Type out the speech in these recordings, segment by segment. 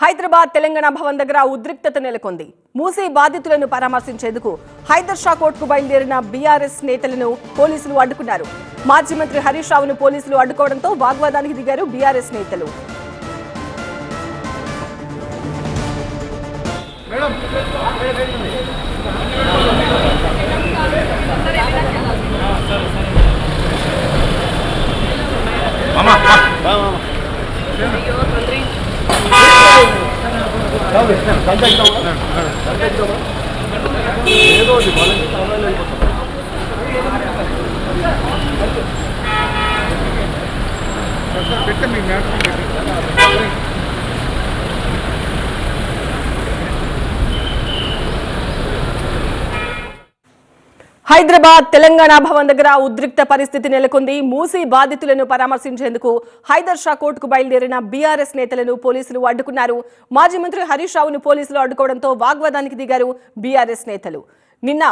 హైదరాబాద్ తెలంగాణ భవన్ దగ్గర ఉద్రిక్తత నెలకొంది. మూసీ బాధితులను పరామర్శించేందుకు హైదర్ షా కోర్టుకు బయలుదేరిన బీఆర్ఎస్ నేతలను పోలీసులు అడ్డుకున్నారు. మాజీ మంత్రి హరీష్ రావును పోలీసులు అడ్డుకోవడంతో వాగ్వాదానికి దిగారు బీఆర్ఎస్ నేతలు. ఏదో ఒకటి వాళ్ళకి సామాన్లు అయిపోతాం పెట్టండి మ్యాథ్స్ పెట్టండి హైదరాబాద్ తెలంగాణ భవన్ దగ్గర ఉద్రిక్త పరిస్థితి నెలకొంది. మూసీ బాధితులను పరామర్శించేందుకు హైదర్ షా కోర్టుకు బయలుదేరిన బీఆర్ఎస్ నేతలను పోలీసులు అడ్డుకున్నారు. మాజీ మంత్రి హరీష్ రావును పోలీసులు అడ్డుకోవడంతో వాగ్వాదానికి దిగారు బీఆర్ఎస్ నేతలు. నిన్న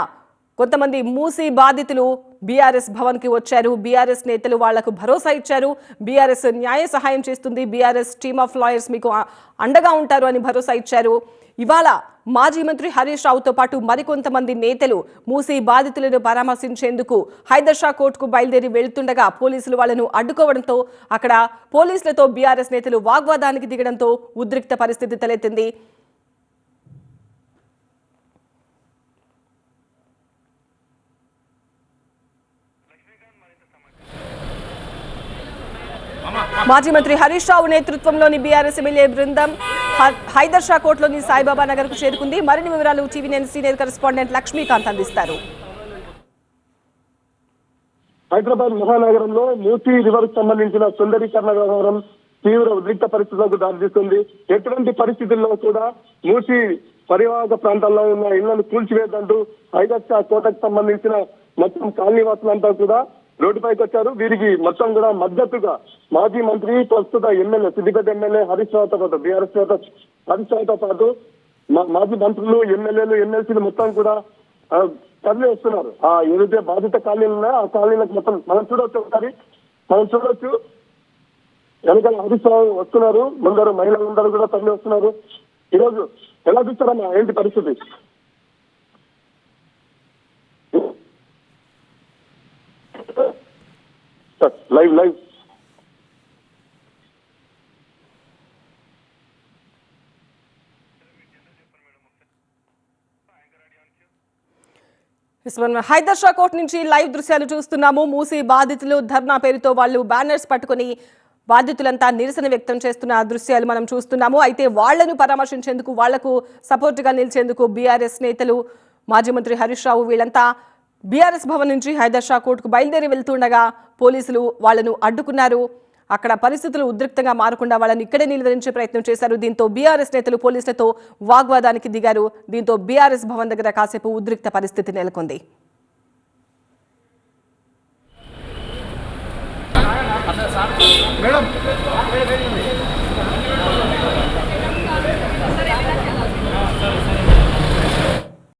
కొంతమంది మూసీ బాధితులు బీఆర్ఎస్ భవన్కి వచ్చారు. బీఆర్ఎస్ నేతలు వాళ్ళకు భరోసా ఇచ్చారు. బీఆర్ఎస్ న్యాయ సహాయం చేస్తుంది. బీఆర్ఎస్ టీమ్ ఆఫ్ లాయర్స్ మీకు అండగా ఉంటారు అని భరోసా ఇచ్చారు. ఇవాళ మాజీ మంత్రి హరీష్ రావుతో పాటు మరికొంతమంది నేతలు మూసీ బాధితులను పరామర్శించేందుకు హైదర్ షా కోర్టుకు బయలుదేరి వెళ్తుండగా పోలీసులు వాళ్ళను అడ్డుకోవడంతో అక్కడ పోలీసులతో బీఆర్ఎస్ నేతలు వాగ్వాదానికి దిగడంతో ఉద్రిక్త పరిస్థితి తలెత్తింది. మాజీ మంత్రి హరీష్ రావు నేతృత్వంలోని బీఆర్ఎస్ ఎమ్మెల్యే బృందం హైదర్ షా కోట్లోని సాయిబాబా నగర్కు చేరుకుంది. మరిన్ని వివరాలు టీవీ నేను సీనియర్ కరెస్పాండెంట్ లక్ష్మీకాంత్ అందిస్తారు. హైదరాబాద్ మహానగరంలో మూసీ రివర్కు సంబంధించిన సుందరీకరణ వ్యవహారం తీవ్ర ఉద్రిక్త పరిస్థితులకు దారితీస్తుంది. ఎటువంటి పరిస్థితుల్లో కూడా మూసి పరివాహక ప్రాంతాల్లో ఉన్న ఇళ్ళను కూల్చివేద్దంటూ హైదర్షా కోటకు సంబంధించిన మొత్తం కాలనీవాసులంతా కూడా రోడ్డుపైకి వచ్చారు. వీరికి మొత్తం కూడా మద్దతుగా మాజీ మంత్రి ప్రస్తుత ఎమ్మెల్యే సిద్దిపేట ఎమ్మెల్యే హరీష్ రావుతో పాటు బీఆర్ఎస్ నేత హరీష్ రావుతో పాటు మాజీ మంత్రులు ఎమ్మెల్యేలు ఎమ్మెల్సీలు మొత్తం కూడా తరలి వస్తున్నారు. ఆ ఏదైతే బాధిత కాలనీలు ఉన్నాయో ఆ కాలనీలకు మొత్తం మనం చూడొచ్చు ఒకసారి. మనం చూడొచ్చు. వెనకాల హరీష్ రావు వస్తున్నారు. ముందరు మహిళలందరూ కూడా తరలి వస్తున్నారు. ఈరోజు ఎలా చూస్తారమ్మా? ఏంటి పరిస్థితి? Live live. హైదర్ షా కోర్టు నుంచి లైవ్ దృశ్యాలు చూస్తున్నాము. మూసి బాధితులు ధర్నా పేరుతో వాళ్ళు బ్యానర్స్ పట్టుకొని బాధితులంతా నిరసన వ్యక్తం చేస్తున్న దృశ్యాలు మనం చూస్తున్నాము. అయితే వాళ్ళను పరామర్శించేందుకు వాళ్ళకు సపోర్ట్గా నిలిచేందుకు బీఆర్ఎస్ నేతలు మాజీ మంత్రి హరీష్ రావు వీళ్ళంతా బీఆర్ఎస్ భవన్ నుంచి హైదర్ షా కోర్టుకు బయలుదేరి వెళ్తుండగా పోలీసులు వాళ్ళను అడ్డుకున్నారు. అక్కడ పరిస్థితులు ఉద్రిక్తంగా మారకుండా వాళ్ళని ఇక్కడే నిలువరించే ప్రయత్నం చేశారు. దీంతో బీఆర్ఎస్ నేతలు పోలీసులతో వాగ్వాదానికి దిగారు. దీంతో బీఆర్ఎస్ భవన్ దగ్గర కాసేపు ఉద్రిక్త పరిస్థితి నెలకొంది. మేడం